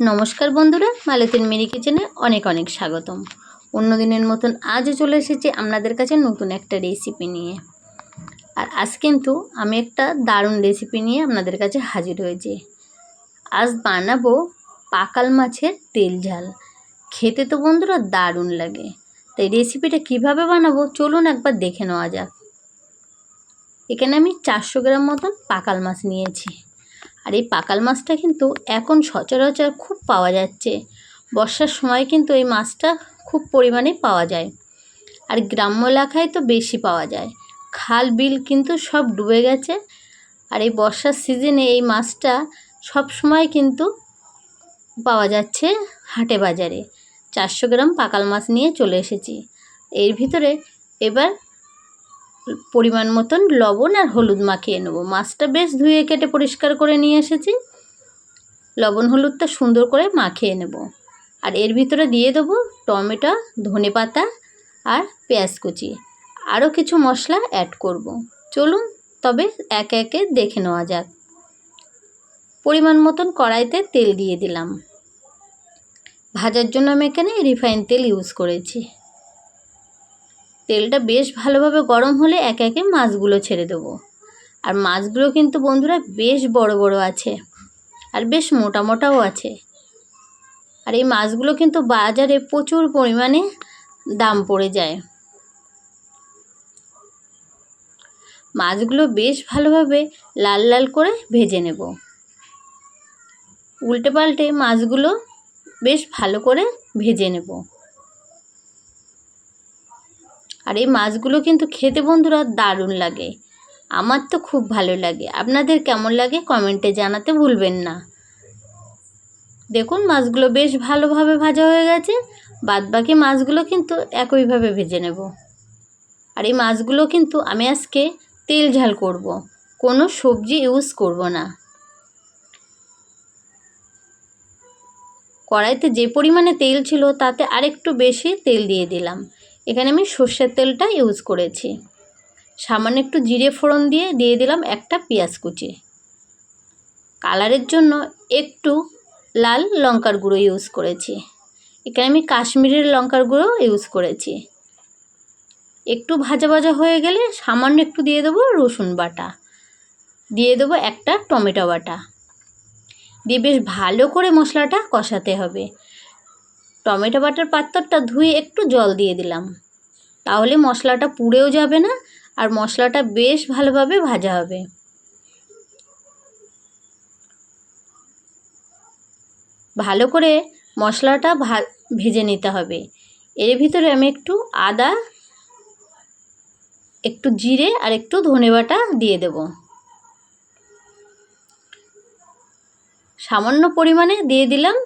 নমস্কার বন্ধুরা, মালতীন মিনি কিচেনে অনেক অনেক স্বাগতম। অন্য দিনের মতন আজও চলে এসেছি আপনাদের কাছে নতুন একটা রেসিপি নিয়ে। আর আজ কিন্তু আমি একটা দারুণ রেসিপি নিয়ে আপনাদের কাছে হাজির হয়েছি। আজ বানাবো পাকাল মাছের তেল ঝাল। খেতে তো বন্ধুরা দারুণ লাগে। তাই রেসিপিটা কীভাবে বানাবো চলুন একবার দেখে নেওয়া যাক। এখানে আমি চারশো গ্রাম মতন পাকাল মাছ নিয়েছি। আর এই পাকাল মাছটা কিন্তু এখন সচরাচর খুব পাওয়া যাচ্ছে। বর্ষার সময় কিন্তু এই মাছটা খুব পরিমাণে পাওয়া যায়। আর গ্রাম্য এলাকায় তো বেশি পাওয়া যায়। খাল, বিল কিন্তু সব ডুবে গেছে। আর এই বর্ষার সিজনে এই মাছটা সব সময় কিন্তু পাওয়া যাচ্ছে হাটে বাজারে। চারশো গ্রাম পাকাল মাছ নিয়ে চলে এসেছি। এর ভিতরে এবার পরিমাণ মতন লবণ আর হলুদ মাখিয়ে নেব। মাছটা বেশ ধুয়ে কেটে পরিষ্কার করে নিয়ে এসেছি। লবণ হলুদটা সুন্দর করে মাখিয়ে নেব। আর এর ভিতরে দিয়ে দেবো টমেটো ধনে পাতা আর পেঁয়াজ কুচি। আরও কিছু মশলা অ্যাড করব। চলুন তবে একে একে দেখে নেওয়া যাক। পরিমাণ মতন কড়াইতে তেল দিয়ে দিলাম। ভাজার জন্য আমি এখানে রিফাইন তেল ইউজ করেছি। তেলটা বেশ ভালোভাবে গরম হলে একে একে মাছগুলো ছেড়ে দেবো। আর মাছগুলো কিন্তু বন্ধুরা বেশ বড় বড় আছে আর বেশ মোটা মোটাও আছে। আর এই মাছগুলো কিন্তু বাজারে প্রচুর পরিমাণে দাম পড়ে যায়। মাছগুলো বেশ ভালোভাবে লাল লাল করে ভেজে নেব। উল্টে পাল্টে মাছগুলো বেশ ভালো করে ভেজে নেব। আর এই মাছগুলো কিন্তু খেতে বন্ধুরা দারুণ লাগে। আমার তো খুব ভালো লাগে। আপনাদের কেমন লাগে কমেন্টে জানাতে ভুলবেন না। দেখুন, মাছগুলো বেশ ভালোভাবে ভাজা হয়ে গেছে। বাদ বাকি মাছগুলো কিন্তু একইভাবে ভেজে নেব। আর এই মাছগুলো কিন্তু আমি আজকে তেল ঝাল করব। কোনো সবজি ইউজ করব না। কড়াইতে যে পরিমাণে তেল ছিল তাতে আরেকটু বেশি তেল দিয়ে দিলাম। এখানে আমি সর্ষের তেলটা ইউজ করেছি। সামান্য একটু জিরে ফোড়ন দিয়ে দিয়ে দিলাম একটা পেঁয়াজ কুচি। কালারের জন্য একটু লাল লঙ্কার গুঁড়ো ইউজ করেছি। এখানে আমি কাশ্মীরের লঙ্কার গুঁড়ো ইউজ করেছি। একটু ভাজা ভাজা হয়ে গেলে সামান্য একটু দিয়ে দেবো রসুন বাটা। দিয়ে দেবো একটা টমেটো বাটা। দিয়ে বেশ ভালো করে মশলাটা কষাতে হবে। টমেটো বাটার পাত্রটা ধুয়ে একটু জল দিয়ে দিলাম। তাহলে মশলাটা পুড়েও যাবে না আর মশলাটা বেশ ভালোভাবে ভাজা হবে। ভালো করে মশলাটা ভেজে নিতে হবে। এর ভিতরে আমি একটু আদা, একটু জিরে আর একটু ধনে বাটা দিয়ে দেব। সামান্য পরিমাণে দিয়ে দিলাম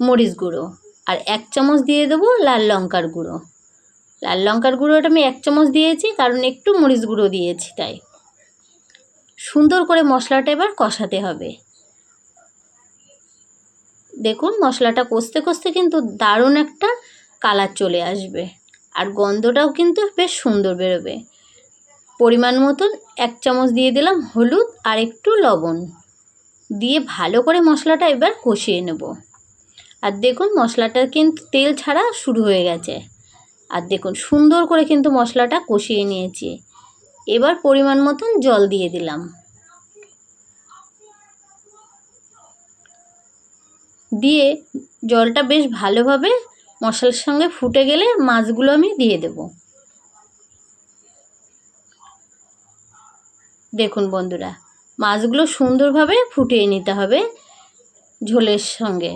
মরিচ গুঁড়ো। আর এক চামচ দিয়ে দেবো লাল লঙ্কার গুঁড়ো। লাল লঙ্কার গুঁড়োটা আমি এক চামচ দিয়েছি, কারণ একটু মরিচ গুঁড়ো দিয়েছি তাই। সুন্দর করে মশলাটা এবার কষাতে হবে। দেখুন, মশলাটা কষতে কষতে কিন্তু দারুণ একটা কালার চলে আসবে। আর গন্ধটাও কিন্তু বেশ সুন্দর বেরোবে। পরিমাণ মতন এক চামচ দিয়ে দিলাম হলুদ আর একটু লবণ। দিয়ে ভালো করে মশলাটা এবার কষিয়ে নেব। আর দেখুন মশলাটা কিন্তু তেল ছাড়া শুরু হয়ে গেছে। আর দেখুন সুন্দর করে কিন্তু মশলাটা কষিয়ে নিয়েছি। এবার পরিমাণ মতন জল দিয়ে দিলাম। দিয়ে জলটা বেশ ভালোভাবে মশলার সঙ্গে ফুটে গেলে মাছগুলো আমি দিয়ে দেব। দেখুন বন্ধুরা, মাছগুলো সুন্দরভাবে ফুটিয়ে নিতে হবে ঝোলের সঙ্গে।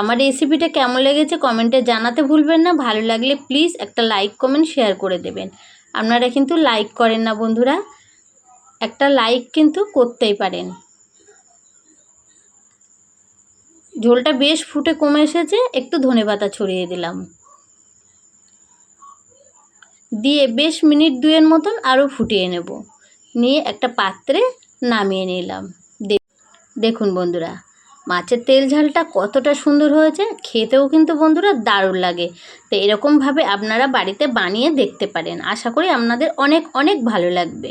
আমার রেসিপিটা কেমন লেগেছে কমেন্টে জানাতে ভুলবেন না। ভালো লাগলে প্লিজ একটা লাইক কমেন্ট শেয়ার করে দেবেন। আপনারা কিন্তু লাইক করেন না বন্ধুরা। একটা লাইক কিন্তু করতেই পারেন। ঝোলটা বেশ ফুটে কমে এসেছে, একটু ধনে পাতা ছড়িয়ে দিলাম। দিয়ে বেশ মিনিট দুয়ের মতন আরও ফুটিয়ে নেব। নিয়ে একটা পাত্রে নামিয়ে নিলাম। দেখুন বন্ধুরা মাছের তেল ঝালটা কতটা সুন্দর হয়েছে, খেতেও কিন্তু বন্ধুরা দারুণ লাগে। তো এরকমভাবে আপনারা বাড়িতে বানিয়ে দেখতে পারেন। আশা করি আপনাদের অনেক অনেক ভালো লাগবে।